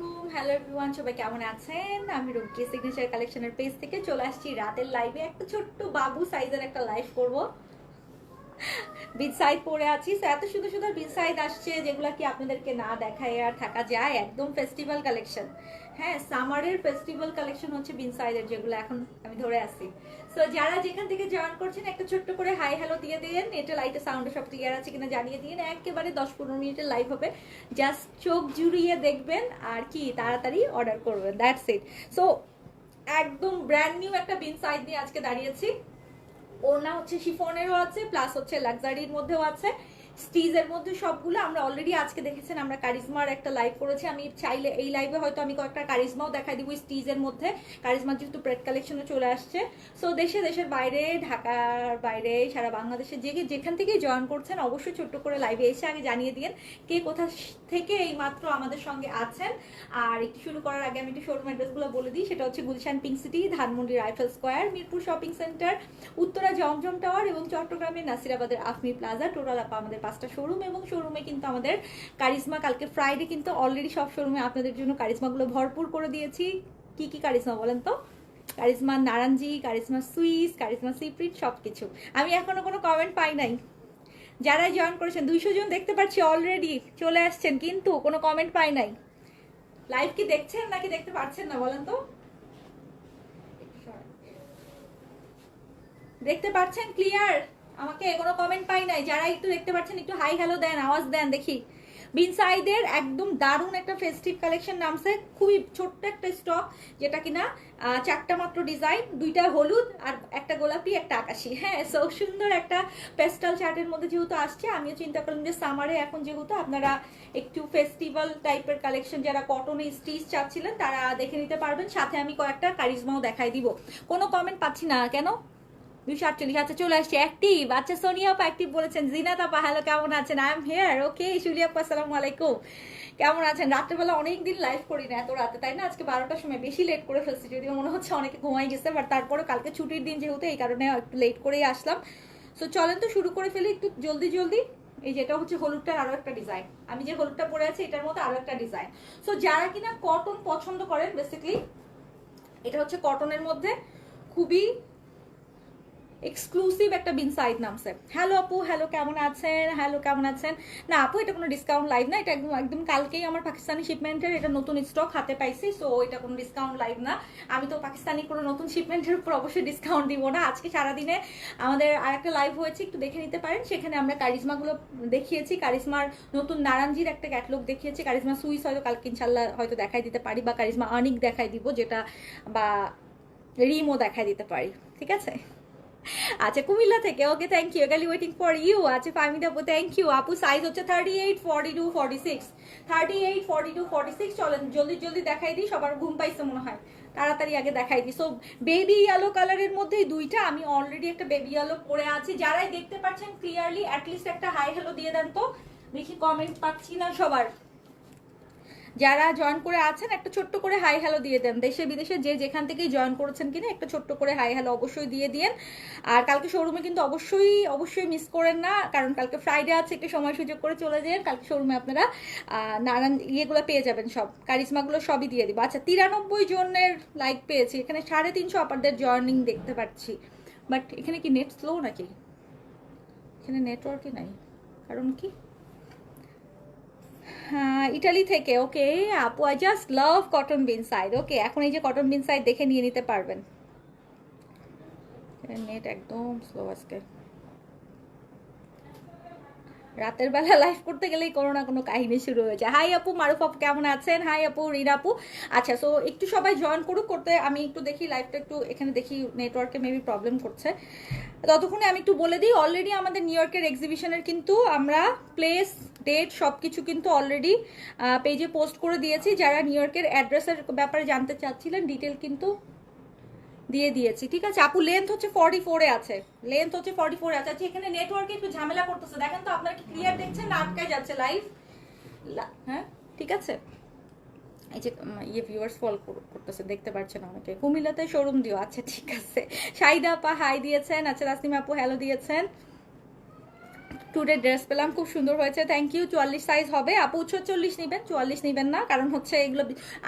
আলাইকুম। Hello everyone সবাই কেমন আছেন? আমি রুমকি সিগনেচার কালেকশনের পেজ থেকে চলে আসছি। রাতের লাইভে একটা ছোট্ট বাবু সাইজের একটা লাইভ করব। বিচ সাইড পরে আছি। তো এত সুন্দর সুন্দর বিচ সাইড আসছে যেগুলো কি আপনাদেরকে না দেখায় আর থাকা যায়। একদম ফেস্টিভ্যাল কালেকশন হ্যাঁ সামারের ফেস্টিভ্যাল কালেকশন হচ্ছে বিন সাইডের যেগুলো এখন আমি ধরে আসি সো যারা যেখান থেকে জয়েন করছেন, একটা ছোট্ট করে হাই হ্যালো দিয়ে দিন। এটা লাইটে সাউন্ড সব ক্লিয়ার আছে কিনা জানিয়ে দিন। একেবারে দশ পনেরো মিনিটের লাইভ হবে। জাস্ট চোখ জুড়িয়ে দেখবেন আর কি তাড়াতাড়ি অর্ডার করবেন। দ্যাটস ইট সো একদম ব্র্যান্ড নিউ একটা বিন সাইড নিয়ে আজকে দাঁড়িয়েছি। ওনা হচ্ছে শিফনেরও আছে প্লাস হচ্ছে লাক্সারির মধ্যেও আছে। স্টিজের মধ্যে সবগুলো আমরা অলরেডি আজকে দেখেছেন, আমরা কারিজমার একটা লাইভ করেছি। আমি চাইলে এই লাইভে হয়তো আমি কয়েকটা কারিজমাও দেখাই দিব স্টিজের মধ্যে। কারিজমার যেহেতু প্রেড কালেকশনও চলে আসছে। সো দেশে, দেশের বাইরে, ঢাকার বাইরে, সারা বাংলাদেশে যে যেখান থেকেই জয়েন করছেন, অবশ্যই ছোট্ট করে লাইভে এসে আগে জানিয়ে দিন কে কোথা থেকে এই মাত্র আমাদের সঙ্গে আছেন। আর একটু শুরু করার আগে আমি একটু শোরুম অ্যাড্রেসগুলো বলে দিই। সেটা হচ্ছে Gulshan pink city Dhanmondi rifle square Mirpur shopping centre Uttara Zamzam tower এবং চট্টগ্রামের নাসিরাবাদের আফমি প্লাজা টোটাল আপা আমাদের পাঁচটা শোরুম এবং শোরুমে কিন্তু আমাদের কারিজমা কালকে ফ্রাইডে কিন্তু অলরেডি সব শোরুমে আপনাদের জন্য কারিজমাগুলো ভরপুর করে দিয়েছি। কি কি কারিজমা বলেন তো? কারিজমা নারাঞ্জি কারিজমা সুইস কারিজমা সিপ্রিট সব কিছু আমি এখনও কোনো কমেন্ট পাই নাই। যারা জয়েন করেছেন, দুইশো জন দেখতে পাচ্ছি অলরেডি চলে আসছেন, কিন্তু কোনো কমেন্ট পাই নাই। লাইভ কি দেখছেন নাকি দেখতে পাচ্ছেন না বলেন তো? দেখতে পাচ্ছেন ক্লিয়ার আমাকে কোনো কমেন্ট পাই নাই। যারা একটু দেখতে পাচ্ছেন, একটু হাই হ্যালো দেন, আওয়াজ দেন, দেখি। বিনসাইডের একদম দারুণ একটা ফেস্টিভ কালেকশন নামছে। খুবই ছোট্ট একটা স্টক যেটা কিনা চারটা মাত্র ডিজাইন দুইটা হলুদ আর একটা গোলাপি, একটা আকাশি। হ্যাঁ সো সুন্দর একটা পেস্টাল চার্টের মধ্যে যেহেতু আসছে, আমিও চিন্তা করলাম যে সামারে এখন যেহেতু আপনারা একটু ফেস্টিভ্যাল টাইপের কালেকশন যারা কটনে স্টিচ চাচ্ছিলেন, তারা দেখে নিতে পারবেন। সাথে আমি কয়েকটা কারিজমাও দেখাই দিব। কোনো কমেন্ট পাচ্ছি না, কেন? দুশো আটচল্লিশ আচ্ছা চলে আসছে অ্যাক্টিভ আচ্ছা সোনিয়া আপা অ্যাক্টিভ বলেছেন, জিনাত আপা হ্যালো কেমন আছেন? I am here okay Suli আপা, আসসালামু আলাইকুম। কেমন আছেন? রাত্রেবেলা অনেক দিন লাইভ করি না, এত রাতে, তাই না? আজকে বারোটার সময় বেশি লেট করে ফেলছি, যদিও মনে হচ্ছে অনেকে ঘুমাই গেছে বাট তারপরে কালকে ছুটির দিন যেহেতু, এই কারণে একটু লেট করেই আসলাম। সো চলেন তো শুরু করে ফেলি, একটু জলদি জলদি। এই যেটা হচ্ছে হলুদটার আরও একটা ডিজাইন আমি যে হলুদটা পরে আছি, এটার মধ্যে আরও একটা ডিজাইন সো যারা কিনা কটন পছন্দ করেন বেসিক্যালি এটা হচ্ছে কটনের মধ্যে খুবই এক্সক্লুসিভ একটা বিন সাইড নামছে হ্যালো আপু হ্যালো কেমন আছেন? হ্যালো কেমন আছেন? না আপু, এটা কোনো ডিসকাউন্ট লাইভ না, এটা একদম একদম কালকেই আমার পাকিস্তানি শিপমেন্টের এটা নতুন স্টক হাতে পাইছি সো এটা কোনো ডিসকাউন্ট লাইভ না। আমি তো পাকিস্তানি কোনো নতুন শিপমেন্টের উপর অবশ্যই ডিসকাউন্ট দিব না। আজকে সারাদিনে আমাদের আর একটা লাইভ হয়েছে, একটু দেখে নিতে পারেন। সেখানে আমরা কারিজমাগুলো দেখিয়েছি। কারিজমার নতুন নারাঞ্জির একটা ক্যাটলগ দেখিয়েছি। কারিজমা সুইস হয়তো কালকে ইনশাল্লাহ হয়তো দেখাই দিতে পারি, বা কারিজমা আর্নিক দেখাই দিব, যেটা বা রিমও দেখাই দিতে পারি। ঠিক আছে? আচ্ছা কুমিল্লা থেকে okay thank you eagerly waiting for you আচ্ছা ফাইমিদ আপু থ্যাংক ইউ আপু সাইজ হচ্ছে thirty eight forty two forty six thirty eight forty two forty six চলেন, জলদি জলদি দেখাই দিই, সবার ঘুম পাইছে মনে হয়, তাড়াতাড়ি আগে দেখাই দিই সো বেবি ইয়েলো কালারের মধ্যেই দুইটা, আমি অলরেডি একটা বেবি ইয়েলো পরে আছি, যারাই দেখতে পাচ্ছেন ক্লিয়ারলি অ্যাটলিস্ট একটা হাই হ্যালো দিয়ে দেন তো, দেখি কমেন্ট পাচ্ছি না সবার। যারা জয়েন করে আছেন, একটা ছোট্ট করে হাই হ্যালো দিয়ে দেন। দেশে বিদেশে যে যেখান থেকেই জয়েন করেছেন কিনা, একটা ছোট্ট করে হাই হ্যালো অবশ্যই দিয়ে দিন আর কালকে শোরুমে কিন্তু অবশ্যই অবশ্যই মিস করেন না, কারণ কালকে ফ্রাইডে আছে, একটু সময় সুযোগ করে চলে যান। কালকে শোরুমে আপনারা নানান ইয়েগুলো পেয়ে যাবেন সব। কারিজমাগুলো সবই দিয়ে দিব। আচ্ছা তিরানব্বই জনের লাইক পেয়েছি। এখানে সাড়ে তিনশো আপারদের জয়েনিং দেখতে পাচ্ছি। বাট এখানে কি নেট স্লো নাকি? এখানে নেটওয়ার্কই নাই। কারণ কি? ইটালি থেকে, ওকে? আপু I just love cotton Bin Saeed okay? এখন এই যে কটন বিন সাইড দেখে নিয়ে নিতে পারবেন। নেট একদম স্লো আজকে। রাতের বেলা লাইভ করতে গেলেই কোনো না কোনো কাহিনী শুরু হয়ে যায়। হাই আপু, মারুফ আপু কেমন আছেন? হাই আপু, রিনা আপু। আচ্ছা সো একটু সবাই জয়েন করুক করতে, আমি একটু দেখি লাইভটা একটু এখানে দেখি নেটওয়ার্কে মেবি প্রবলেম করছে। ততক্ষণে আমি একটু বলে দিই অলরেডি আমাদের নিউ ইয়র্কের এক্সিবিশনের কিন্তু আমরা প্লেস ডেট সব কিছু কিন্তু অলরেডি পেজে পোস্ট করে দিয়েছি। যারা নিউ ইয়র্কের অ্যাড্রেসের ব্যাপারে জানতে চাচ্ছিলেন ডিটেল কিন্তু দিয়ে দিয়েছি, ঠিক আছে? আপু লেন্থ হচ্ছে ফর্টি ফোরে আছে। লেন্থ হচ্ছে ফর্টি ফোরে আছে। আচ্ছা এখানে নেটওয়ার্কে একটু ঝামেলা করতেছে। দেখেন তো, আপনার কি ক্লিয়ার দেখছেন না আটকে যাচ্ছে লাইভ হ্যাঁ? ঠিক আছে? এই যে ইয়ে ভিউয়ার্স ফল করতেছে, দেখতে পাচ্ছেন অনেকে। কুমিল্লাতে শোরুম দিও। আচ্ছা ঠিক আছে। সাইদা আপা হাই দিয়েছেন। আচ্ছা রাসিমা আপু হ্যালো দিয়েছেন। টুডে ড্রেস পেলাম, খুব সুন্দর হয়েছে থ্যাংক ইউ চুয়াল্লিশ সাইজ হবে। আপু চল্লিশ নেবেন, চুয়াল্লিশ নেবেন না, কারণ হচ্ছে এগুলো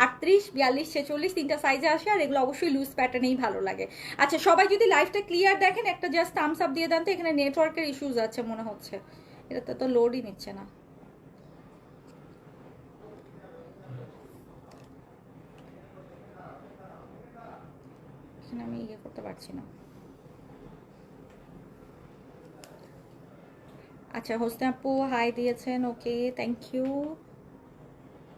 আটত্রিশ, বিয়াল্লিশ, ছেচল্লিশ তিনটা সাইজে আসে, আর এগুলো অবশ্যই লুজ প্যাটার্নেই ভালো লাগে। আচ্ছা সবাই যদি লাইফটা ক্লিয়ার দেখেন, একটা জাস্ট থামস আপ দিয়ে দেন তো, এখানে নেটওয়ার্কের ইস্যুজ আছে মনে হচ্ছে। এটা তো লোডই নিচ্ছে না। আমি ইয়ে করতে পারছি না। আচ্ছা হোসনে আপু হাই দিয়েছেন okay thank you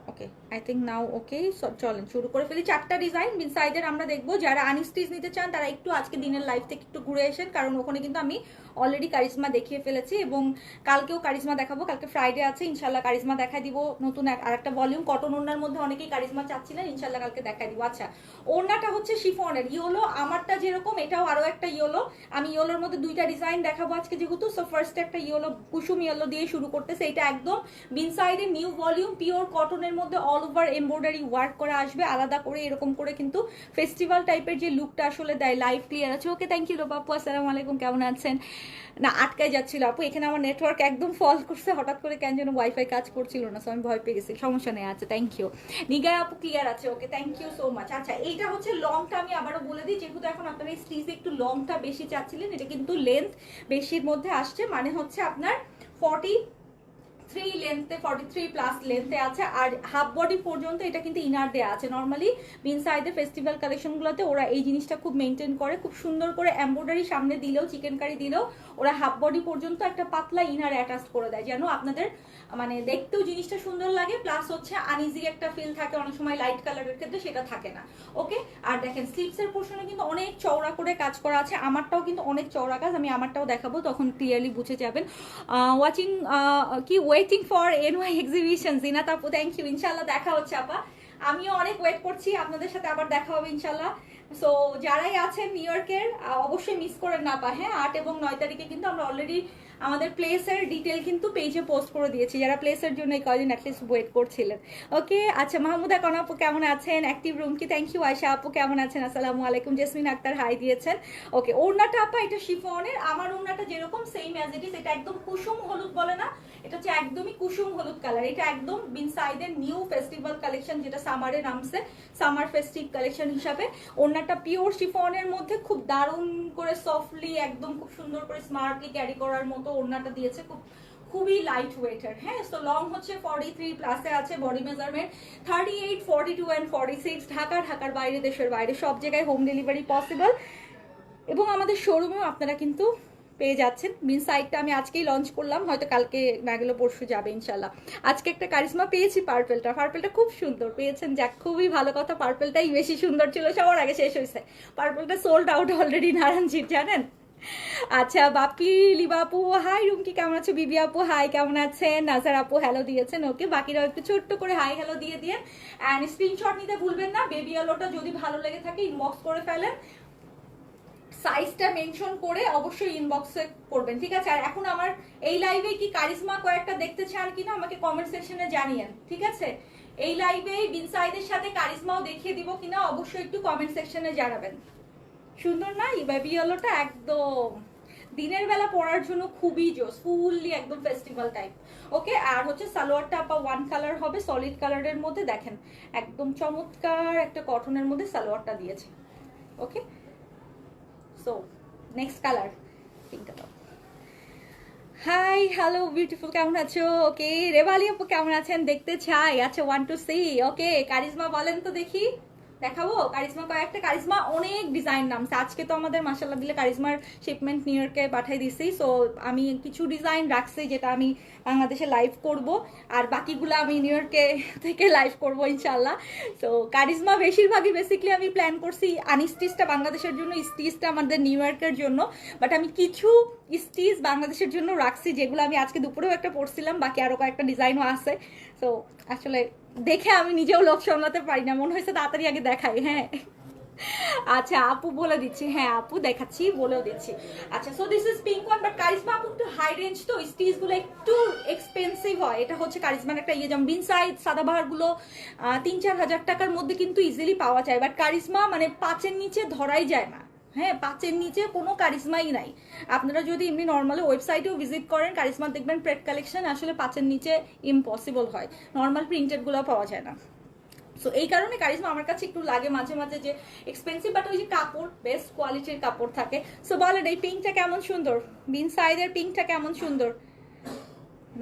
okay I think now okay চলেন, শুরু করে ফেলি। চারটা ডিজাইন মিন সাইজের আমরা দেখব। যারা আনস্টিচ নিতে চান, তারা একটু আজকে দিনের লাইফ থেকে একটু ঘুরে আসেন, কারণ ওখানে কিন্তু আমি অলরেডি কারিজমা দেখিয়ে ফেলেছি এবং কালকেও কারিজমা দেখাবো, কালকে ফ্রাইডে আছে, ইনশাল্লাহ কারিজমা দেখাই দিব। নতুন এক- আরেকটা ভলিউম কটন ওড়নার মধ্যে অনেকেই কারিজমা চাচ্ছিলেন, ইনশাল্লাহ কালকে দেখাই দিব। আচ্ছা ওড়নাটা হচ্ছে শিফনের ইয়োলো আমারটা যেরকম, এটাও আরও একটা ইয়োলো আমি ইয়োলোর মধ্যে দুইটা ডিজাইন দেখাবো আজকে যেহেতু সো ফার্স্ট একটা ইয়োলো কুসুম ইয়োলো দিয়ে শুরু করতেছে, এটা একদম বিন সাইডে নিউ ভলিউম পিওর কটনের মধ্যে অল ওভার এমব্রয়ডারি ওয়ার্ক করা আসবে, আলাদা করে এরকম করে কিন্তু ফেস্টিভ্যাল টাইপের যে লুকটা আসলে দেয় লাইভ ক্লিয়ার আছে। ওকে থ্যাংক ইউ বাপু আসসালামু আলাইকুম, কেমন আছেন? না, আটকায় যাচ্ছিল আপু, এখানে আমার নেটওয়ার্ক একদম ফল করছে, হঠাৎ করে কেন যেন ওয়াইফাই কাজ করছিল না আমি ভয় পেয়ে গেছি, সমস্যা নেই আছে থ্যাংক ইউ নিগার আপু ক্লিয়ার আছে okay thank you so much আচ্ছা এইটা হচ্ছে লংটা আমি আবারও বলে দিই, যেহেতু এখন আপনারা এই স্লিজে একটু লংটা বেশি চাচ্ছিলেন, এটা কিন্তু লেন্থ বেশির মধ্যে আসছে মানে হচ্ছে আপনার ফর্টি থ্রি লেন্থে ফর্টি থ্রি প্লাস লেন্থে আছে। আর হাফ বডি পর্যন্ত এটা কিন্তু ইনার দেওয়া আছে। নর্মালি বিন সাইডের ফেস্টিভ্যাল কালেকশনগুলোতে ওরা এই জিনিসটা খুব মেনটেন করে। খুব সুন্দর করে এম্ব্রয়ডারি সামনে দিলেও চিকেন কারি দিলেও ওরা হাফ বডি পর্যন্ত একটা পাতলা ইনার অ্যাটাচ করে দেয়, যেন আপনাদের মানে দেখতেও জিনিসটা সুন্দর লাগে। প্লাস হচ্ছে আনইজি একটা ফিল থাকে। অনেক সময় লাইট কালারের ক্ষেত্রে সেটা থাকে না। ওকে আর দেখেন স্লিপসের পোর্শনে কিন্তু অনেক চওড়া করে কাজ করা আছে। আমারটাও কিন্তু অনেক চওড়া কাজ। আমি আমারটাও দেখাবো, তখন ক্লিয়ারলি বুঝে যাবেন। ওয়াচিং কি waiting for N Y exhibition Jina আপু থ্যাংক ইউ ইনশাল্লাহ দেখা হচ্ছে, আপা। আমিও অনেক ওয়েট করছি। আপনাদের সাথে আবার দেখা হবে ইনশাল্লাহ সো যারাই আছেন নিউ ইয়র্কের অবশ্যই মিস করেন না পা হ্যাঁ আট এবং নয় তারিখে কিন্তু আমরা অলরেডি আমাদের প্লেসের ডিটেল কিন্তু পেজে পোস্ট করে দিয়েছি। যারা প্লেসের জন্য এই কয়দিন অ্যাটলিস্ট ওয়েট করছিলেন। ওকে আচ্ছা মাহমুদা কন আপু কেমন আছেন? অ্যাক্টিভ রুম কি? থ্যাংক ইউ আয়সা আপু কেমন আছেন? আসসালামু আলাইকুম। জেসমিন আক্তার হাই দিয়েছেন। ওকে ওড়নাটা আপা, এটা শিফনের। আমার ওড়নাটা যেরকম সেম অ্যাজ ইট ইজ এটা একদম কুসুম হলুদ বলে না। এটা হচ্ছে একদমই কুসুম হলুদ কালার এটা একদম বিন সাইডের নিউ ফেস্টিভ্যাল কালেকশন যেটা সামারে নামছে। সামার ফেস্টিভ কালেকশন হিসাবে। ওড়নাটা পিওর শিফনের মধ্যে খুব দারুণ করে সফটলি একদম খুব সুন্দর করে স্মার্টলি ক্যারি করার মতো ওড়নাটা দিয়েছে, খুব, খুবই লাইট ওয়েটার হ্যাঁ সো লং হচ্ছে ফর্টি থ্রি প্লাসে আছে body measurement thirty eight forty two and forty six Dhaka, ঢাকার বাইরে, দেশের বাইরে, সব জায়গায় হোম ডেলিভারি পসিবল এবং আমাদের শোরুমেও আপনারা কিন্তু পেয়ে যাচ্ছেন। মিন সাইটটা আমি আজকেই লঞ্চ করলাম, হয়তো কালকে না গেলে পরশু যাবে ইনশাল্লাহ আজকে একটা কারিশমা পেয়েছি পার্পেলটা পার্পেলটা খুব সুন্দর, পেয়েছেন যাক, খুবই ভালো কথা। পার্পেলটাই বেশি সুন্দর ছিল, সবার আগে শেষ হয়েছে। পার্পেলটা সোল্ড আউট অলরেডি নারায়ণজির জানেন? আচ্ছা বাপি, লিবা আপু হাই রুমকি, কেমন আছো? বিবি আপু হাই কেমন আছেন? নাজার আপু হ্যালো দিয়েছেন ওকে বাকিরাও একটু ছোট্ট করে হাই হ্যালো দিয়ে দিয়ে অ্যান্ড স্ক্রিনশট নিতে ভুলবেন না। বেবি আলোটা যদি ভালো লেগে থাকে ইনবক্স করে ফেলেন। সাইজটা মেনশন করে অবশ্যই ইনবক্সে করবেন, ঠিক আছে? আর এখন আমার এই লাইভে কি কারিজমা কয়েকটা দেখতে চান কিনা, আমাকে কমেন্ট সেকশনে জানিয়েন, ঠিক আছে? এই লাইভে বিন সাইদের সাথে কারিজমাও দেখিয়ে দিব কিনা, অবশ্যই একটু কমেন্ট সেকশনে জানাবেন। সুন্দর না? এই বেবি ইয়েলোটা একদম। দিনের বেলা পরার জন্য খুবই জোস ফুললি একদম ফেস্টিভ্যাল টাইপ ওকে, আর হচ্ছে সালোয়ারটা আপা ওয়ান কালার হবে সলিড কালারের মধ্যে দেখেন, একদম চমৎকার একটা কটনের মধ্যে সালোয়ারটা দিয়েছে। Okay so next colour hi hello beautiful কেমন আছো? ওকে, রেবালি আপু কেমন আছেন? দেখতে চাই আচ্ছা want to see okay, Charizma বলেন তো দেখি। দেখাবো? কারিজমা কয়েকটা কারিজমা অনেক ডিজাইন নামছে। আজকে তো আমাদের মাসাল্লাহ দিলে কারিজমার শিপমেন্ট নিউ ইয়র্কে পাঠাই দিছি। সো আমি কিছু ডিজাইন রাখছি যেটা আমি বাংলাদেশে লাইভ করব, আর বাকিগুলো আমি নিউ ইয়র্কে থেকে লাইভ করব ইনশাল্লাহ তো কারিজমা বেশিরভাগই বেসিকলি আমি প্ল্যান করছি আনস্টিচটা বাংলাদেশের জন্য স্টিচটা আমাদের নিউ ইয়র্কের জন্য। বাট আমি কিছু স্টিচ বাংলাদেশের জন্য রাখছি, যেগুলো আমি আজকে দুপুরেও একটা পড়ছিলাম, বাকি আরও কয়েকটা ডিজাইনও আছে। তো আসলে দেখে আমি নিজেও লোক সামলাতে পারি না, মনে হয়েছে তাড়াতাড়ি আগে দেখাই হ্যাঁ। আচ্ছা আপু বলে দিচ্ছি হ্যাঁ আপু দেখাচ্ছি, বলেও দিচ্ছি। আচ্ছা so this is pink one but Charizma আপু একটু হাই রেঞ্জ তো স্টিচগুলো একটু এক্সপেন্সিভ হয়। এটা হচ্ছে কারিজমার একটা ইয়ে যেমন বিন সাইজ সাদাবাহারগুলো তিন চার হাজার টাকার মধ্যে কিন্তু ইজিলি পাওয়া যায়। বাট কারিজমা মানে পাঁচের নিচে ধরাই যায় না। হ্যাঁ পাঁচের নিচে কোনো কারিজমাই নাই। আপনারা যদি এমনি নর্মালি ওয়েবসাইটেও ভিজিট করেন কারিজমা দেখবেন প্রেড কালেকশন আসলে পাঁচের নিচে ইম্পসিবল হয়। নর্মাল প্রিন্টেডগুলো পাওয়া যায় না। সো এই কারণে কারিজমা আমার কাছে একটু লাগে মাঝে মাঝে যে এক্সপেন্সিভ বাট ওই যে কাপড় বেস্ট কোয়ালিটির কাপড় থাকে। সো বলেন এই পিঙ্কটা কেমন সুন্দর? বিন সাইডের পিঙ্কটা কেমন সুন্দর?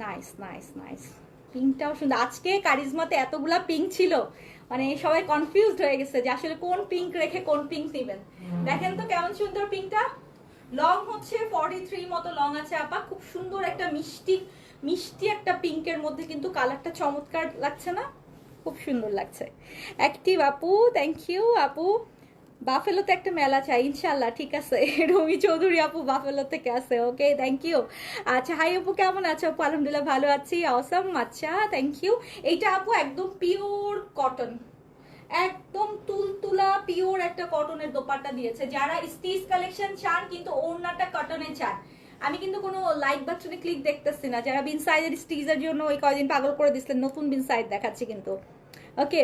নাইস নাইস নাইস পিঙ্কটাও সুন্দর। আজকে কারিজমাতে এতগুলা পিঙ্ক ছিল। মানে সবাই কনফিউজড হয়ে গেছে যে আসলে কোন পিঙ্ক রেখে কোন পিঙ্ক নেবেন দেখেন তো কেমন সুন্দর পিঙ্কটা লং হচ্ছে ফর্টি থ্রি মতো লং আছে, আপা। খুব সুন্দর একটা মিষ্টি মিষ্টি একটা পিঙ্কের মধ্যে কিন্তু কালারটা চমৎকার লাগছে না? খুব সুন্দর লাগছে। অ্যাক্টিভ আপু থ্যাংক ইউ আপু। বাফেলোতে একটা মেলা চাই ইনশাল্লাহ ঠিক আছে। রমি চৌধুরী আপু বাফেলো থেকে আছে ওকে থ্যাংক ইউ আচ্ছা হাই আপু, কেমন আছো? আপু, আলহামদুলিল্লাহ ভালো আছি অসম আচ্ছা থ্যাংক ইউ এইটা, আপু, একদম পিওর কটন একদম তুলতুলা পিওর একটা কটনের দোপাট্টা দিয়েছে। যারা স্টিচ কালেকশন চান, কিন্তু ওড়নাটা কটনে চান। আমি কিন্তু কোনো লাইক বাটনে ক্লিক দেখতেছি না। যারা বিন সাইজের স্টিচের জন্য ওই কয়দিন পাগল করে দিচ্ছিলেন নতুন বিন সাইজ দেখাচ্ছি কিন্তু। Okay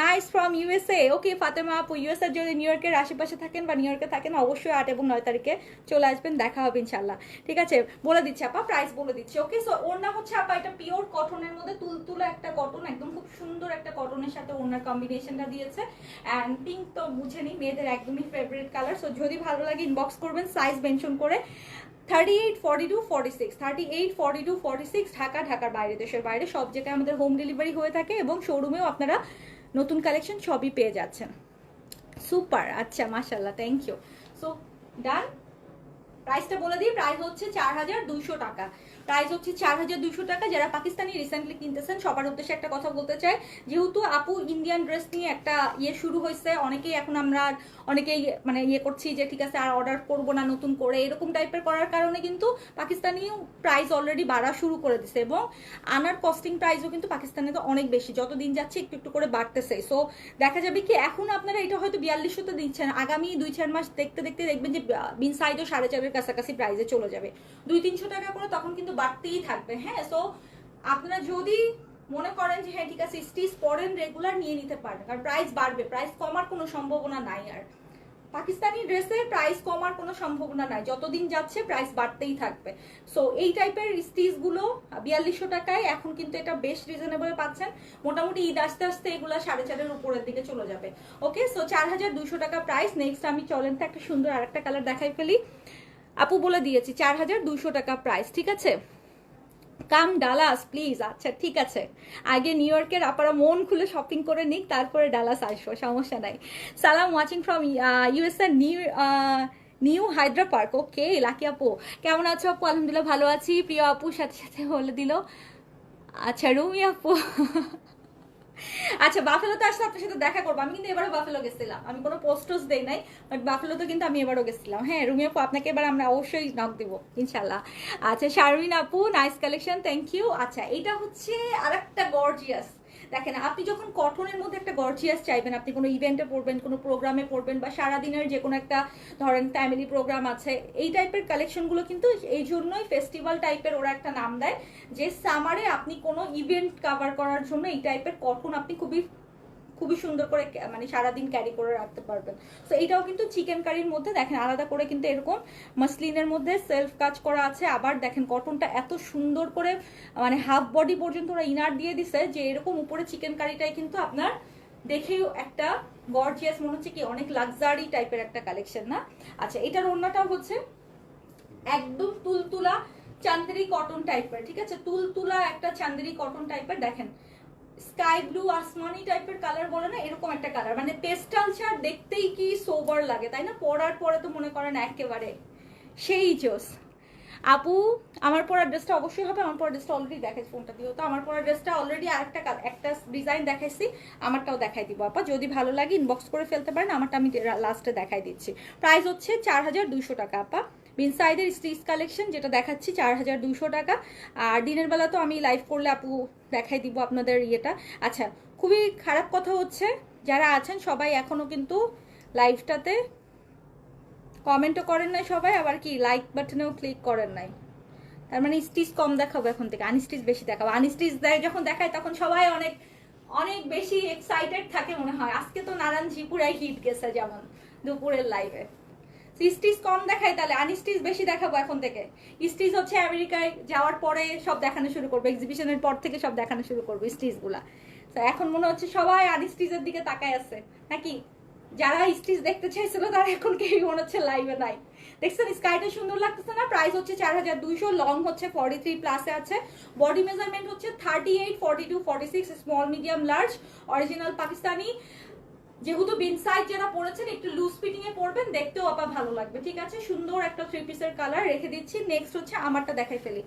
nice from USA okay Fatema আপু ইউএসএর যদি নিউ ইয়র্কের আশেপাশে থাকেন বা নিউ ইয়র্কে থাকেন, অবশ্যই আট এবং নয় তারিখে চলে আসবেন, দেখা হবে ইনশাল্লাহ ঠিক আছে? বলে দিচ্ছি আপা প্রাইস বলে দিচ্ছি ওকে সো ওড়না হচ্ছে আপা, এটা পিওর কটনের মধ্যে তুলতুলা একটা কটন একদম খুব সুন্দর একটা কটনের সাথে ওড়নার কম্বিনেশনটা দিয়েছে। অ্যান্ড পিঙ্ক তো বুঝে নিই, মেয়েদের একদমই ফেভারিট কালার সো যদি ভালো লাগে ইনবক্স করবেন সাইজ মেনশন করে। Thirty eight forty two forty six thirty eight forty two forty six Dhaka, ঢাকার বাইরে, দেশের বাইরে, সব জায়গায় আমাদের হোম ডেলিভারি হয়ে থাকে এবং শোরুমেও আপনারা নতুন কালেকশন সবই পেয়ে যাচ্ছেন। সুপার আচ্ছা মাশাল্লাহ থ্যাংক ইউ সো ডান প্রাইসটা বলে দিই প্রাইস হচ্ছে চার হাজার দুশো টাকা। প্রাইস হচ্ছে চার হাজার দুইশো টাকা। যারা পাকিস্তানি রিসেন্টলি কিনতেছেন, সবার উদ্দেশ্যে একটা কথা বলতে চাই। যেহেতু আপু ইন্ডিয়ান ড্রেস নিয়ে একটা ইয়ে শুরু হয়েছে, অনেকেই এখন আমরা অনেকেই মানে ইয়ে করছি যে, ঠিক আছে, আর অর্ডার করব না নতুন করে। এরকম টাইপের করার কারণে কিন্তু পাকিস্তানিও প্রাইস অলরেডি বাড়া শুরু করে দিছে এবং আনার কস্টিং প্রাইসও কিন্তু পাকিস্তানে তো অনেক বেশি। যত দিন যাচ্ছে একটু একটু করে বাড়তেছে। সো দেখা যাবে কি, এখন আপনারা এটা হয়তো বিয়াল্লিশশোতে দিচ্ছেন। আগামী দুই, চার মাস দেখতে দেখতে দেখবেন যে বিন সাইডও সাড়ে চারের কাছাকাছি প্রাইসে চলে যাবে। দুই, তিনশো টাকা করে তখন কিন্তু বাড়তেই থাকবে হ্যাঁ? সো আপনারা যদি মনে করেন যে হ্যাঁ ঠিক আছে স্টিচ পরেন রেগুলার নিয়ে নিতে পারেন কারণ প্রাইস বাড়বে প্রাইস কমার কোনো সম্ভাবনা নাই আর। পাকিস্তানি ড্রেসের প্রাইস কমার কোনো সম্ভাবনা নাই, যতদিন যাচ্ছে প্রাইস বাড়তেই থাকবে। সো এই টাইপের স্টিচগুলো বিয়াল্লিশশো টাকায় এখন কিন্তু এটা বেশ রিজনেবল পাচ্ছেন। মোটামুটি ঈদ আসতে আসতে এগুলো সাড়ে চারের উপরের দিকে চলে যাবে। ওকে সো চার হাজার দুইশো টাকা প্রাইস নেক্সট আমি চলেন তো একটা সুন্দর আরেকটা কালার দেখাই ফেলি। আপু বলে দিয়েছি, চার হাজার দুইশো টাকা প্রাইস ঠিক আছে? কাম ডালাস প্লিজ আচ্ছা ঠিক আছে। আগে নিউ ইয়র্কের আপনারা মন খুলে শপিং করে নিক, তারপরে ডালাস আসব, সমস্যা নাই। সালাম watching from USA new New Hyde Park okay Lucky আপু। কেমন আছো আপু? আলহামদুলিল্লাহ ভালো আছি। প্রিয় আপুর সাথে সাথে বলে দিল। আচ্ছা রুমি আপু। আচ্ছা বাফেলোতে আসলে আপনার সাথে দেখা করব। আমি কিন্তু এবারও বাফেলো গেছিলাম। আমি কোনো পোস্টোস দেই নাই বাট বাফেলোতে কিন্তু আমি এবারও গেছিলাম। হ্যাঁ রুমি আপু, আপনাকে এবার আমরা অবশ্যই নক দেব ইনশাল্লাহ আচ্ছা শারমিন আপু নাইস কালেকশন থ্যাংক ইউ আচ্ছা এটা হচ্ছে আর একটা গর্জিয়াস দেখেন, আপনি যখন কটনের মধ্যে একটা গর্জিয়াস চাইবেন, আপনি কোনো ইভেন্টে পড়বেন, কোনো প্রোগ্রামে পড়বেন বা সারাদিনের যে কোনো একটা, ধরেন ফ্যামিলি প্রোগ্রাম আছে, এই টাইপের কালেকশনগুলো কিন্তু এই জন্যই ফেস্টিভ্যাল টাইপের ওরা একটা নাম দেয় যে সামারে আপনি কোনো ইভেন্ট কাভার করার জন্য এই টাইপের কটন আপনি খুবই খুবই সুন্দর করে মানে সারাদিন ক্যারি করে রাখতে পারবেন। তো এইটাও কিন্তু চিকেন কারির মধ্যে, দেখেন আলাদা করে কিন্তু এরকম মাসলিনের মধ্যে সেলফ কাজ করা আছে। আবার দেখেন কটনটা এত সুন্দর করে মানে হাফ বডি পর্যন্ত ওরা ইনার দিয়ে দিছে যে এরকম উপরে চিকেন কারিটাই কিন্তু আপনার দেখেও একটা গর্জিয়াস মনে হচ্ছে কি অনেক লাক্সারি টাইপের একটা কালেকশন না? আচ্ছা এটার অন্যটাও হচ্ছে একদম তুলতুলা চান্দেরি কটন টাইপের ঠিক আছে? তুলতুলা একটা চান্দেরি কটন টাইপের দেখেন স্কাই ব্লু, আসমানি টাইপের কালার বলে না, এরকম একটা কালার মানে পেস্টাল ছাড় দেখতেই কি সোবার লাগে, তাই না? পরার পরে তো মনে করেন একেবারে সেই জোস আপু, আমার পরার ড্রেসটা অবশ্যই হবে, আমার পরার ড্রেসটা অলরেডি দেখাইছি ফোনটা দিও। তো আমার পরার ড্রেসটা অলরেডি আরেকটা একটা ডিজাইন দেখাইছি, আমারটাও দেখাই দিব। আপা, যদি ভালো লাগে ইনবক্স করে ফেলতে পারেন, আমারটা আমি লাস্টে দেখাই দিচ্ছি। প্রাইস হচ্ছে চার হাজার দুইশো টাকা, আপা। বিনসাইডের স্টিচ কালেকশন, যেটা দেখাচ্ছি, চার হাজার দুইশো টাকা। আর দিনের বেলা তো আমি লাইভ করলে আপু দেখাই দিব আপনাদের ইয়েটা। আচ্ছা খুবই খারাপ কথা হচ্ছে, যারা আছেন সবাই এখনও কিন্তু লাইভটাতে কমেন্টও করেন নাই সবাই, আবার কি লাইক বাটনেও ক্লিক করেন নাই। তার মানে স্টিচ কম দেখাবো এখন থেকে আনস্টিচ বেশি দেখাবো। আনস্টিচ দেয়, যখন দেখায় তখন সবাই অনেক অনেক বেশি এক্সাইটেড থাকে মনে হয়। আজকে তো নারায়ণ জি পুরাই হিট গেছে যেমন দুপুরের লাইভে স্টিচ কম দেখায় তাহলে আনস্টিচ বেশি দেখাবো এখন থেকে। স্টিচ হচ্ছে আমেরিকায় যাওয়ার পরে সব দেখানো শুরু করব এক্সিবিশনের পর থেকে সব দেখানো শুরু করব স্টিচগুলা তো এখন মনে হচ্ছে সবাই আনস্টিচের দিকে তাকায় আছে। নাকি যারা স্টিচ দেখতে চাইছিল তারা এখন কেউ মনে হচ্ছে লাইভে নাই। দেখছেন স্কাইটা সুন্দর লাগতেছে না? প্রাইস হচ্ছে চার হাজার দুইশো লং হচ্ছে ফর্টি থ্রি প্লাসে আছে। বডি মেজারমেন্ট হচ্ছে thirty eight forty two forty six small medium large original Pakistani যেহেতু বিন সাইজ যারা পরেছেন একটু লুজ ফিটিং এ পরবেন দেখতেও আপা ভালো লাগবে, ঠিক আছে? সুন্দর একটা থ্রি পিসের কালার রেখে দিচ্ছি। নেক্সট হচ্ছে আমারটা দেখাই ফেলি।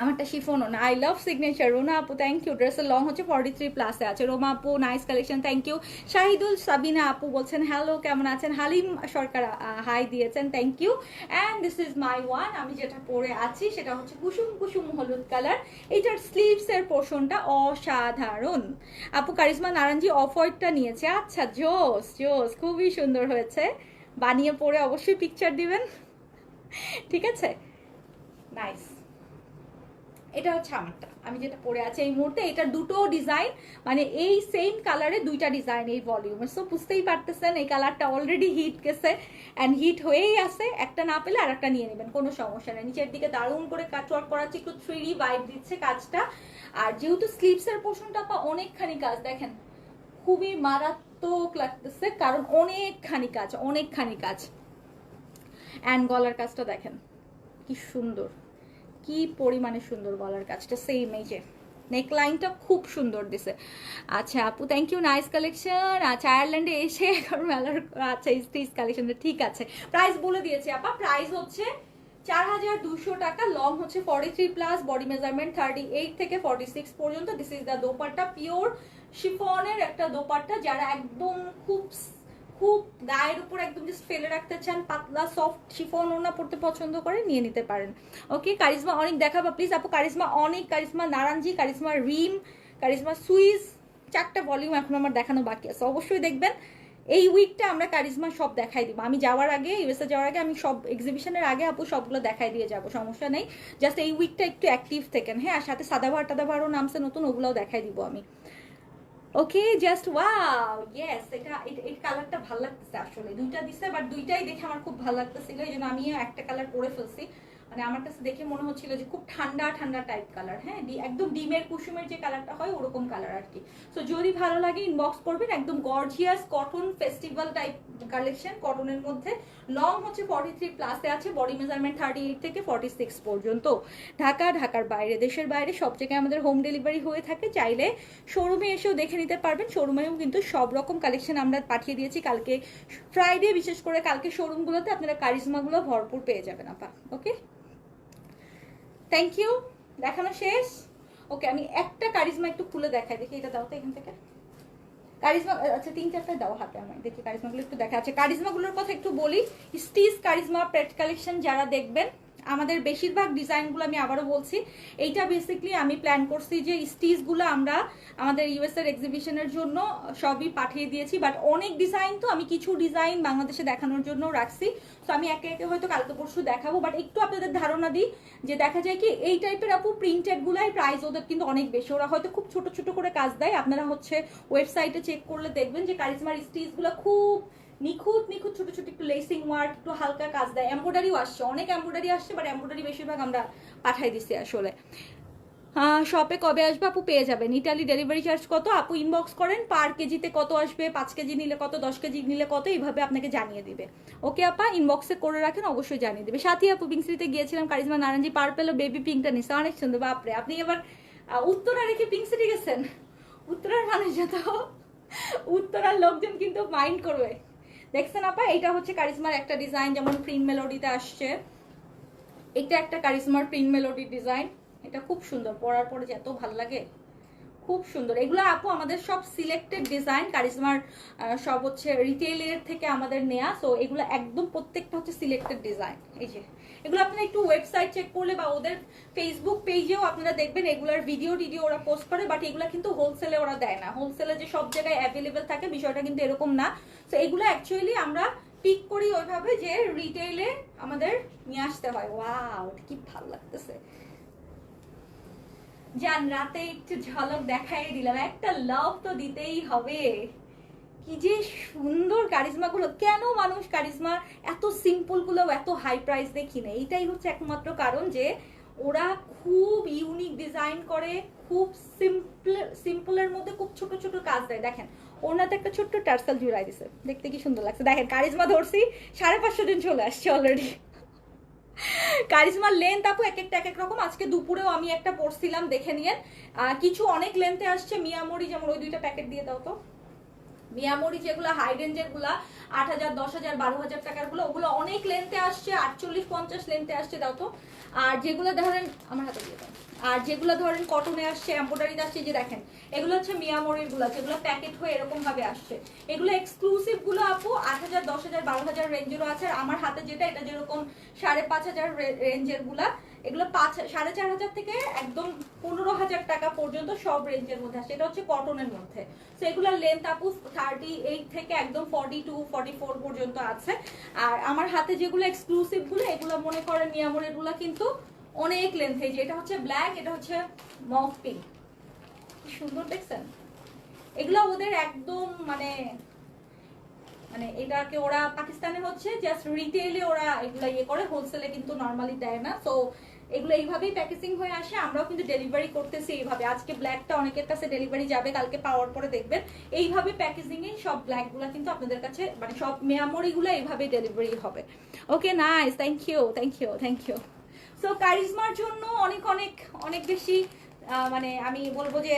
আমারটা শিফনও না। আই লাভ সিগনেচার রোনা আপু থ্যাংক ইউ ড্রেসের লং হচ্ছে ফর্টি থ্রি প্লাসে আছে। রোমা আপু nice collection thank you Shahidul, Sabina আপু বলছেন হ্যালো কেমন আছেন? হালিম সরকার হাই দিয়েছেন thank you and this is my one আমি যেটা পরে আছি, সেটা হচ্ছে কুসুম কুসুম হলুদ কালার এটার স্লিভস এর পোর্শনটা অসাধারণ। আপু কারিজমা নারায়ণজি অফ হোয়াইটটা নিয়েছে। আচ্ছা জোস জোস, খুবই সুন্দর হয়েছে। বানিয়ে পরে অবশ্যই পিকচার দিবেন। ঠিক আছে? নাইস এটা হচ্ছে আমারটা। আমি যেটা পরে আছি এই মুহূর্তে, এটা দুটো ডিজাইন মানে এই সেম কালারে দুইটা ডিজাইন এই ভলিউমের সো বুঝতেই পারতেছেন, এই কালারটা অলরেডি হিট গেছে অ্যান্ড হিট হয়েই আছে। একটা না পেলে আর একটা নিয়ে নেবেন, কোনো সমস্যা নেই। নিচের দিকে দারুণ করে কাট ওয়ার্ক করাচ্ছি, একটু থ্রি ভাইব দিচ্ছে কাজটা। আর যেহেতু স্লিপসের পোষণটা পা অনেকখানি কাজ, দেখেন, খুবই মারাত্মক লাগতেছে, কারণ অনেকখানি কাজ অনেকখানি কাজ। অ্যান্ড গলার কাজটা দেখেন, কি সুন্দর। কি পরিমাণে সুন্দর গলার কাজটা সেম এই যে নেকলাইনটা খুব সুন্দর দিছে। আচ্ছা আপু থ্যাংক ইউ নাইস কালেকশন আচ্ছা আয়ারল্যান্ডে এসে এখন মেলার আচ্ছা স্টিচ কালেকশনটা ঠিক আছে। প্রাইস বলে দিয়েছি, আপা প্রাইস হচ্ছে চার হাজার দুশো টাকা লং হচ্ছে forty three plus body measurement thirty eight থেকে ফর্টি সিক্স পর্যন্ত। This is the dupatta pure শিফনের একটা দোপাট্টা, যারা একদম খুব খুব গায়ের উপর একদম জাস্ট ফেলে রাখতে চান, পাতলা সফট শিফন ওনা পড়তে পছন্দ করে নিয়ে নিতে পারেন। ওকে কারিজমা অনেক দেখাবো প্লিজ আপু কারিজমা অনেক কারিজমা নারাঞ্জি কারিজমা রিম কারিজমা সুইস, চারটা ভলিউম এখন আমার দেখানো বাকি আছে। অবশ্যই দেখবেন। এই উইকটা আমরা কারিজমা সব দেখাই দিব। আমি যাওয়ার আগে ইউএসএ যাওয়ার আগে আমি সব এক্সিবিশনের আগে আপু সবগুলো দেখাই দিয়ে যাব, সমস্যা নেই। জাস্ট এই উইকটা একটু অ্যাক্টিভ থেকেন হ্যাঁ? আর সাথে সাদাভার টাদাভারও নামছে নতুন, ওগুলোও দেখাই দিব আমি। ওকে জাস্ট ওয়াও ইয়েস এটা এই কালারটা ভালো লাগতেছে আসলে। দুইটা দিছে বাট দুইটাই দেখে আমার খুব ভালো লাগতেছিল, এই জন্য আমিও একটা কালার পরে ফেলছি। মানে আমার কাছে দেখে মনে হচ্ছিল যে খুব ঠান্ডা ঠান্ডা টাইপ কালার হ্যাঁ? একদম ডিমের কুসুমের যে কালারটা হয়, ওরকম কালার আর কি। সো যদি ভালো লাগে ইনবক্স করবেন একদম gorgeous cotton festival type collection কটনের মধ্যে। লং হচ্ছে ফর্টি থ্রি প্লাসে আছে বডি মেজারমেন্ট থার্টি এইট থেকে ফর্টি সিক্স পর্যন্ত। ঢাকা, ঢাকার বাইরে, দেশের বাইরে, সব জায়গায় আমাদের হোম ডেলিভারি হয়ে থাকে। চাইলে শোরুমে এসেও দেখে নিতে পারবেন। শোরুমেও কিন্তু সব রকম কালেকশন আমরা পাঠিয়ে দিয়েছি। কালকে ফ্রাইডে বিশেষ করে কালকে শোরুমগুলোতে আপনারা কারিজমাগুলো ভরপুর পেয়ে যাবেন, আপা। ওকে থ্যাংক ইউ দেখানো শেষ। ওকে আমি একটা কারিজমা একটু খুলে দেখাই। দেখি, এটা দাও তো এখান থেকে। কারিজমা আচ্ছা তিন চারটা দাও হাতে আমার দেখি কারিজমাগুলো একটু দেখা আছে। কারিজমাগুলোর কথা একটু বলি। স্টিজ কারিজমা প্রেট কালেকশন যারা দেখবেন আমাদের বেশিরভাগ ডিজাইনগুলো আমি আবারও বলছি। এইটা বেসিকলি আমি প্ল্যান করছি যে স্টিচগুলো আমরা আমাদের ইউএস এর এক্সিবিশনের জন্য সবই পাঠিয়ে দিয়েছি বাট অনেক ডিজাইন তো আমি কিছু ডিজাইন বাংলাদেশে দেখানোর জন্য রাখছি। তো আমি একে একে হয়তো কালকে পরশু দেখাবো বাট একটু আপনাদের ধারণা দিই যে দেখা যায় কি, এই টাইপের আপু প্রিন্টেড গুলাই প্রাইস ওদের কিন্তু অনেক বেশি। ওরা হয়তো খুব ছোট ছোট করে কাজ দেয়। আপনারা হচ্ছে ওয়েবসাইটে চেক করলে দেখবেন যে কারিজমার স্টিচগুলো খুব নিখুঁত নিখুঁত, ছোট ছোট একটু লেসিং ওয়ার্ক একটু হালকা কাজ দেয়। এম্ব্রয়ডারিও আসছে, অনেক এম্ব্রয়ডারি আসছে বাট এম্ব্রয়ডারি বেশিরভাগ আমরা পাঠাই দিছি আসলে। শপে কবে আসবে আপু? পেয়ে যাবেন। ইটালি ডেলিভারি চার্জ কত? আপু ইনবক্স করেন পার কেজিতে কত আসবে? পাঁচ কেজি নিলে কত, দশ কেজি নিলে কত? এইভাবে আপনাকে জানিয়ে দিবে। ওকে আপা? ইনবক্সে করে রাখেন, অবশ্যই জানিয়ে দেবে। সাথী আপু পিঙ্কসিতে গিয়েছিলাম, কারিজমা নারায়ণজি পার পেল বেবি পিঙ্কটা নিচ্ছে অনেক সুন্দর, বাপরে। আপনি এবার উত্তরা রেখে পিঙ্ক সিটি গেছেন? উত্তরার মানুষ যত, উত্তরার লোকজন কিন্তু মাইন্ড করবে। দেখছেন আপা, এটা হচ্ছে কারিজমার একটা ডিজাইন যেমন প্রিন্ট মেলোডিতে আসছে। এটা একটা কারিজমার প্রিন্ট মেলোডির ডিজাইন এটা খুব সুন্দর পরার পরে যে এত ভালো লাগে, খুব সুন্দর। এগুলো আপু আমাদের সব সিলেক্টেড ডিজাইন কারিজমার সব হচ্ছে রিটেলের থেকে আমাদের নেয়া সো এগুলো একদম প্রত্যেকটা হচ্ছে সিলেক্টেড ডিজাইন এই যে এগুলো আপনারা একটু ওয়েবসাইট চেক করলে বা ওদের ফেসবুক পেজেও আপনারা দেখবেন এগুলার ভিডিও টিডিও ওরা পোস্ট করে বাট এগুলো কিন্তু হোলসেলে ওরা দেয় না। হোলসেলে যে সব জায়গায় অ্যাভেলেবেল থাকে, বিষয়টা কিন্তু এরকম না। তো এগুলো অ্যাকচুয়ালি আমরা পিক করি ওইভাবে যে রিটেইলে আমাদের নিয়ে আসতে হয়। ওয়াও কি ভালো লাগতেছে। যান, রাতে একটু ঝলক দেখাই দিলাম। একটা লাভ তো দিতেই হবে। কি যে সুন্দর কারিজমাগুলো। কেন মানুষ কারিজমা এত সিম্পলগুলো এত হাই প্রাইস দিয়ে কিনে? এইটাই হচ্ছে একমাত্র কারণ যে ওরা খুব ইউনিক ডিজাইন করে, খুব সিম্পল সিম্পলের মধ্যে খুব ছোট ছোট কাজ দেয়। দেখেন ওনাতে একটা ছোট্ট টার্সাল জুড়াই দিছে। দেখতে কি সুন্দর লাগছে। দেখেন, কারিজমা ধরছি, সাড়ে পাঁচশো দিন চলে আসছে অলরেডি কারিজমার লেন্থ আপু এক একটা, এক এক রকম। আজকে দুপুরেও আমি একটা পড়ছিলাম দেখে নিয়েন। কিছু অনেক লেন্থে আসছে। মিয়ামরি যেমন ওই দুইটা প্যাকেট দিয়ে দাও তো। মিয়ামরি যেগুলো হাই রেঞ্জেরগুলা আট হাজার, দশ হাজার, বারো হাজার টাকারগুলো, ওগুলো অনেক লেন্থে আসছে, আটচল্লিশ, পঞ্চাশ লেন্থে আসছে, দাও তো। আর যেগুলো ধরেন, আমার হাতে দিয়ে দাও। আর যেগুলো ধরেন কটনে আসছে এম্ব্রয়ডারিতে আসছে যে দেখেন, এগুলো হচ্ছে মিয়ামরিরগুলো, যেগুলো প্যাকেট হয়ে এরকম ভাবে আসছে। এগুলো এক্সক্লুসিভগুলো আপু আট হাজার, দশ হাজার, বারো হাজার রেঞ্জেরও আছে, আর আমার হাতে যেটা, এটা যেরকম সাড়ে পাঁচ হাজার রেঞ্জেরগুলা, এগুলো পাঁচ, সাড়ে চার হাজার থেকে একদম পনেরো হাজার টাকা পর্যন্ত সব রেঞ্জের মধ্যে আসে এটা হচ্ছে কটনের মধ্যে। তো এগুলোর লেন্থ আপু থার্টি এইট থেকে একদম ফর্টি টু ফর্টি ফোর পর্যন্ত আছে। আর আমার হাতে যেগুলো এক্সক্লুসিভগুলো, এগুলো মনে করেন নিয়ামরেরগুলো কিন্তু অনেক লেন্থ এই যে, এটা হচ্ছে ব্ল্যাক এটা হচ্ছে মফ পিঙ্ক সুন্দর দেখছেন? এগুলো ওদের একদম মানে মানে এটাকে ওরা পাকিস্তানে হচ্ছে জাস্ট রিটেলে ওরা এগুলো ইয়ে করে হোলসেলে কিন্তু নর্মালি দেয় না। তো এগুলো এইভাবেই প্যাকেজিং হয়ে আসে, আমরাও কিন্তু ডেলিভারি করতেছি এইভাবে। আজকে ব্ল্যাকটা অনেকের কাছে ডেলিভারি যাবে, কালকে পাওয়ার পরে দেখবেন। এইভাবে প্যাকেজিং এ সব ব্ল্যাকগুলো কিন্তু আপনাদের কাছে মানে সব মেয়ামরিগুলো এইভাবে ডেলিভারি হবে। Okay nice thank you thank you thank you so কারিজমার জন্য অনেক অনেক অনেক বেশি মানে আমি বলব যে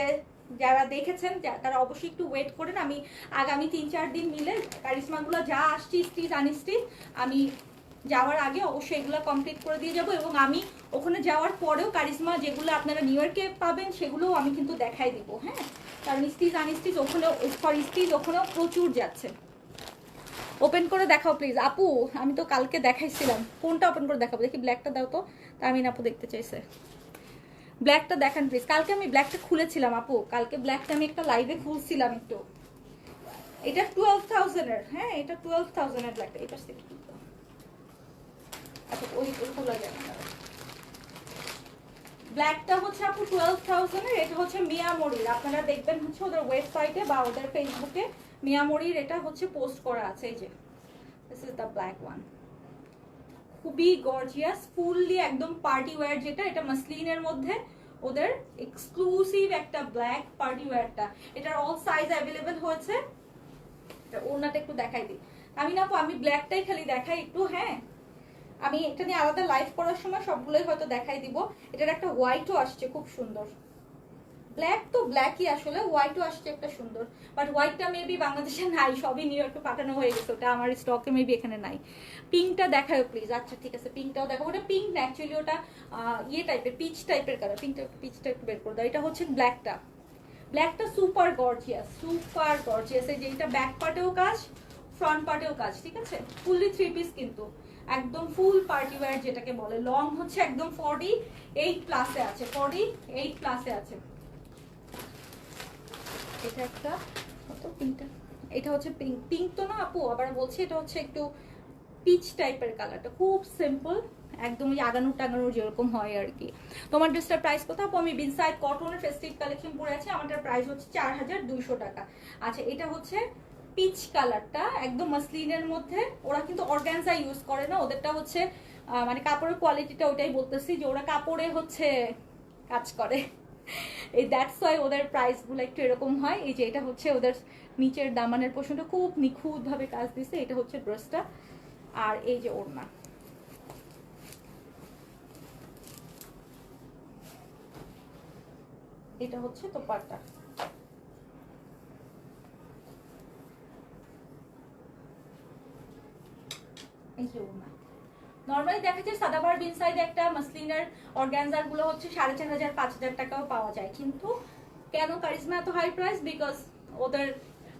যারা দেখেছেন তারা অবশ্যই একটু ওয়েট করেন। আমি আগামী তিন, চার দিন মিলে কারিজমাগুলো যা আসছি স্টিচ আনস্টিচ আমি যাওয়ার আগে অবশ্যই এগুলো কমপ্লিট করে দিয়ে যাব এবং আমি ওখানে যাওয়ার পরেও কারিজমা যেগুলো আপনারা নিউ ইয়র্কে পাবেন, সেগুলোও আমি কিন্তু দেখাই দিব হ্যাঁ? কারণ স্টিচ আনস্টিচ ওখানেও সরি স্টিচ ওখানেও প্রচুর যাচ্ছে। ওপেন করে দেখাও প্লিজ আপু, আমি তো কালকে দেখাইছিলাম। কোনটা ওপেন করে দেখাবো? দেখি ব্ল্যাকটা দাও তো। তামিন আপু দেখতে চাইছে। ব্ল্যাকটা দেখান প্লিজ কালকে আমি ব্ল্যাকটা খুলেছিলাম, আপু। কালকে ব্ল্যাকটা আমি একটা লাইভে খুলছিলাম একটু। এটা টুয়েলভ থাউজেন্ডের হ্যাঁ এটা টুয়েলভ থাউজেন্ডের ব্ল্যাকটা এটা আচ্ছা ওই খোলা ব্ল্যাকটা হচ্ছে আপু টুয়েলভ থাউজেন্ডের এটা হচ্ছে মিয়া মিয়ামরির আপনারা দেখবেন হচ্ছে ওদের ওয়েবসাইটে বা ওদের ফেসবুকে মিয়ামরির এটা হচ্ছে পোস্ট করা আছে এই যে। This is the black one খুবই গর্জিয়াস ফুললি একদম পার্টি ওয়্যার যেটা, এটা মাসলিনের মধ্যে। ওদের এক্সক্লুসিভ একটা ব্ল্যাক পার্টি ওয়্যারটা এটার অল সাইজ অ্যাভেলেবেল হয়েছে। ওড়নাটা একটু দেখাই দিই। আমি না আমি ব্ল্যাকটাই খালি দেখাই একটু হ্যাঁ? আমি এটা নিয়ে আলাদা লাইভ করার সময় সবগুলোই হয়তো দেখাই দিব। এটার একটা হোয়াইটও আসছে, খুব সুন্দর। ব্ল্যাক তো ব্ল্যাকই আসলে হোয়াইটও আসছে একটা সুন্দর। বাট হোয়াইটটা মেবি বাংলাদেশে নাই, সবই নিউ ইয়র্কে পাঠানো হয়ে গেছে, ওটা আমার স্টকে মেবি এখানে নাই। পিঙ্কটা দেখায় প্লিজ আচ্ছা ঠিক আছে পিঙ্কটাও দেখো ওটা পিঙ্ক না অ্যাকচুয়ালি ওটা ইয়ে টাইপের পিচ টাইপের কালার পিঙ্কটা পিচটা একটু বের করে দাও। এটা হচ্ছে ব্ল্যাকটা ব্ল্যাকটা সুপার গর্জিয়াস সুপার গর্জিয়াস এই যে এটা ব্যাক পার্টেও কাজ ফ্রন্ট পার্টেও কাজ, ঠিক আছে? ফুললি থ্রি পিস কিন্তু। একদম ফুল পার্টি ওয়্যার যেটাকে বলে লং হচ্ছে একদম ফর্টি এইট প্লাসে আছে ফর্টি এইট প্লাসে আছে। এটা একটা, কত? পিঙ্কটা এটা হচ্ছে পিঙ্ক পিঙ্ক তো না আপু, আবার বলছি এটা হচ্ছে একটু পিচ টাইপের কালারটা খুব সিম্পল একদম ওই আগানোর টাগানোর যেরকম হয় আর কি। তোমার ড্রেসটার প্রাইস কত আপু? আমি বিনসাইড কটনের ফেস্টিভ কালেকশন পরে আছি, আমারটার প্রাইস হচ্ছে চার হাজার দুইশো টাকা। আচ্ছা এটা হচ্ছে পিচ কালারটা একদম মাসলিনের মধ্যে। ওরা কিন্তু অর্গানজা ইউজ করে না, ওদেরটা হচ্ছে মানে কাপড়ের কোয়ালিটিটা ওটাই বলতেছি যে ওরা কাপড়ে হচ্ছে কাজ করে। এই দ্যাটস ওয়াই ওদের প্রাইসগুলো একটু এরকম হয়। এই যে এটা হচ্ছে ওদের নিচের দামানের পোষণটা খুব নিখুঁতভাবে কাজ দিছে। এটা হচ্ছে ড্রেসটা আর এই যে ওড়না। এটা হচ্ছে তো তোপারটা এই যে ওড়না। নর্মালি দেখা যায় সাদাবার বিন সাইডে একটা মাসলিনের অর্গানজারগুলো হচ্ছে সাড়ে চার হাজার, পাঁচ হাজার টাকাও পাওয়া যায়। কিন্তু কেন কারিজমা এত হাই প্রাইস বিকজ ওদের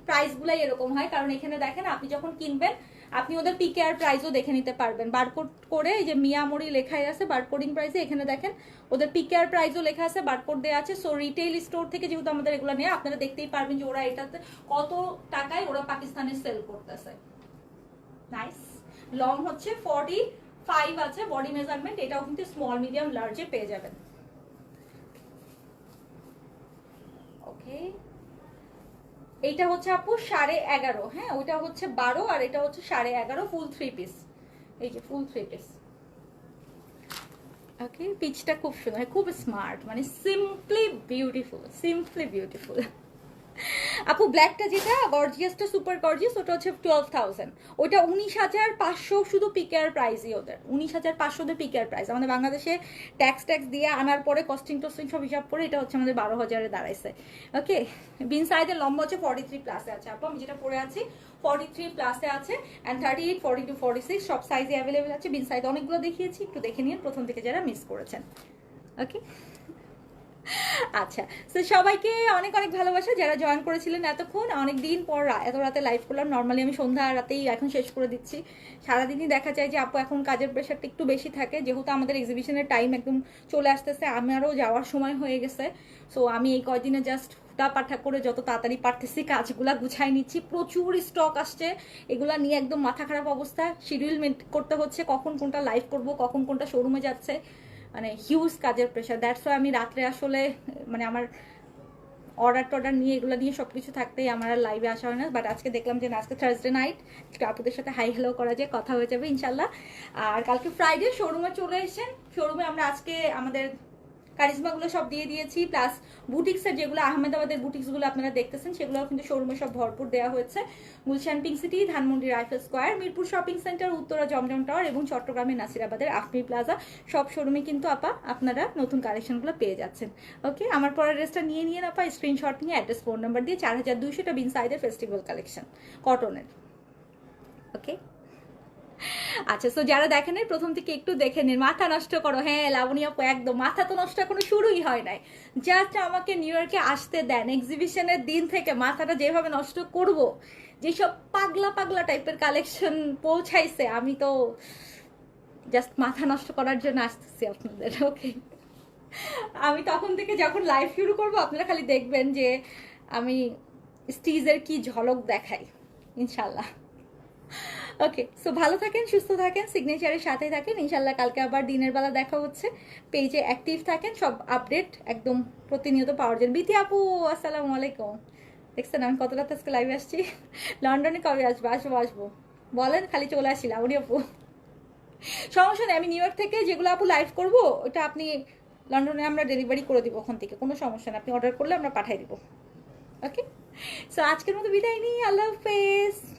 প্রাইস গুলাই এরকম হয়। কারণ এখানে দেখেন, আপনি যখন কিনবেন, আপনি ওদের পিকে আর প্রাইসও দেখে নিতে পারবেন। বারকোড করে এই যে মিয়ামরি লেখাই আছে বারকোডিং প্রাইসে এখানে দেখেন, ওদের পিকে আর প্রাইসও লেখা আছে বারকোড দেওয়া আছে। সো রিটেইল স্টোর থেকে যেহেতু আমাদের এগুলো নেই আপনারা দেখতেই পারবেন যে ওরা এটাতে কত টাকায় ওরা পাকিস্তানে সেল করতেছে। নাইস লং হচ্ছে ফর্টি ফাইভ আছে বডি মেজারমেন্ট এটাও কিন্তু স্মল মিডিয়াম লার্জে পেয়ে যাবেন। ওকে এইটা হচ্ছে আপু সাড়ে এগারো হ্যাঁ ওইটা হচ্ছে বারো আর এটা হচ্ছে সাড়ে এগারো ফুল থ্রি পিস এই যে ফুল থ্রি পিস ওকে পিচটা খুব সুন্দর, খুব স্মার্ট মানে সিম্পলি বিউটিফুল সিম্পলি বিউটিফুল আপু ব্ল্যাকটা যেটা গর্জিয়াসটা সুপার গর্জিয়াস ওটা হচ্ছে টুয়েলভ থাউজেন্ড ওটা উনিশ হাজার পাঁচশো শুধু পিকেয়ার প্রাইসই ওদের। উনিশ হাজার পাঁচশোদের পিকেয়ার প্রাইস আমাদের বাংলাদেশে ট্যাক্স ট্যাক্স দিয়ে আনার পরে কস্টিং টস্টিং সব হিসাব করে এটা হচ্ছে আমাদের বারো হাজারে দাঁড়াইছে। ওকে বিন সাইজের লম্বা হচ্ছে ফর্টি থ্রি প্লাসে আছে। আপু, আমি যেটা পরে আছি ফর্টি থ্রি প্লাসে আছে and thirty eight forty two forty six সব সাইজে অ্যাভেলেবেল আছে। বিন সাইজ অনেকগুলো দেখিয়েছি। একটু দেখে নিন, প্রথম থেকে যারা মিস করেছেন। ওকে আচ্ছা তো সবাইকে অনেক অনেক ভালোবাসা যারা জয়েন করেছিলেন এতক্ষণ। অনেক দিন পর এত রাতে লাইভ করলাম। নর্মালি আমি সন্ধ্যা রাতেই এখন শেষ করে দিচ্ছি। সারাদিনই দেখা যায় যে আপু এখন কাজের প্রেশারটা একটু বেশি থাকে। যেহেতু আমাদের এক্সিবিশনের টাইম একদম চলে আসতেছে আমারও যাওয়ার সময় হয়ে গেছে। সো আমি এই কয়দিনে জাস্ট হুটা পাঠা করে যত তাড়াতাড়ি পারতেছি কাজগুলা গুছাই নিচ্ছি। প্রচুর স্টক আসছে। এগুলা নিয়ে একদম মাথা খারাপ অবস্থা। শিডিউল করতে হচ্ছে কখন কোনটা লাইভ করব, কখন কোনটা শোরুমে যাচ্ছে। মানে হিউজ কাজের প্রেশার দ্যাটস ওয়াই আমি রাত্রে আসলে মানে আমার অর্ডার টর্ডার নিয়ে এগুলো নিয়ে সব কিছু থাকতেই আমার আর লাইভে আসা হয় না। বাট আজকে দেখলাম যে আজকে থার্সডে নাইট আপুদের সাথে হাই হ্যালো করা যায়, কথা হয়ে যাবে ইনশাল্লাহ আর কালকে ফ্রাইডে শোরুমে চলে এসেছেন। শোরুমে আমরা আজকে আমাদের কারিজমাগুলো সব দিয়ে দিয়েছি প্লাস বুটিক্সের যেগুলো আহমেদাবাদের বুটিক্সগুলো আপনারা দেখতেছেন সেগুলো কিন্তু শোরুমে সব ভরপুর দেওয়া হয়েছে। Gulshan pink city Dhanmondi rifle square Mirpur shopping centre Uttara Zamzam tower এবং চট্টগ্রামের নাসিরাবাদের আফমি প্লাজা সব শোরুমে কিন্তু আপা, আপনারা নতুন কালেকশনগুলো পেয়ে যাচ্ছেন। ওকে, আমার পরের ড্রেসটা নিয়ে নিয়ে আপা স্ক্রিনশট নিয়ে অ্যাড্রেস ফোন নাম্বার দিয়ে চার হাজার দুইশোটা বিন সাইডের ফেস্টিভ্যাল কালেকশন কটনের ওকে আচ্ছা সো যারা নাই, প্রথম থেকে একটু দেখে নিন। মাথা নষ্ট করো। হ্যাঁ লাবণী আপু একদম মাথা তো নষ্ট এখনও শুরুই হয় নাই। জাস্ট আমাকে নিউ ইয়র্কে আসতে দেন। এক্সিবিশনের দিন থেকে মাথাটা যেভাবে নষ্ট করব যেসব পাগলা পাগলা টাইপের কালেকশন পৌঁছাইছে আমি তো জাস্ট মাথা নষ্ট করার জন্য আসতেছি আপনাদের ওকে আমি তখন থেকে যখন লাইভ শুরু করব আপনারা খালি দেখবেন যে আমি স্টিজের কি ঝলক দেখাই ইনশাল্লাহ ওকে সো ভালো থাকেন, সুস্থ থাকেন সিগনেচারের সাথে থাকেন। ইনশাল্লাহ কালকে আবার দিনের বেলা দেখা হচ্ছে। পেজে অ্যাক্টিভ থাকেন, সব আপডেট একদম প্রতিনিয়ত পাওয়ার জন্য। বিতি আপু, আসসালামু আলাইকুম। দেখছেন, আমি কত রাত আজকে লাইভে আসছি। লন্ডনে কবে আসব? আসব আসব। বলেন, খালি চলে আসি লাউনি আপু। সমস্যা নেই, আমি নিউ ইয়র্ক থেকে যেগুলো আপু লাইভ করব, ওটা আপনি লন্ডনে আমরা ডেলিভারি করে দিব ওখান থেকে। কোনো সমস্যা নেই, আপনি অর্ডার করলে আমরা পাঠিয়ে দিব। ওকে সো আজকের মতো বিদায় নিই, আল্লাহ হাফেজ।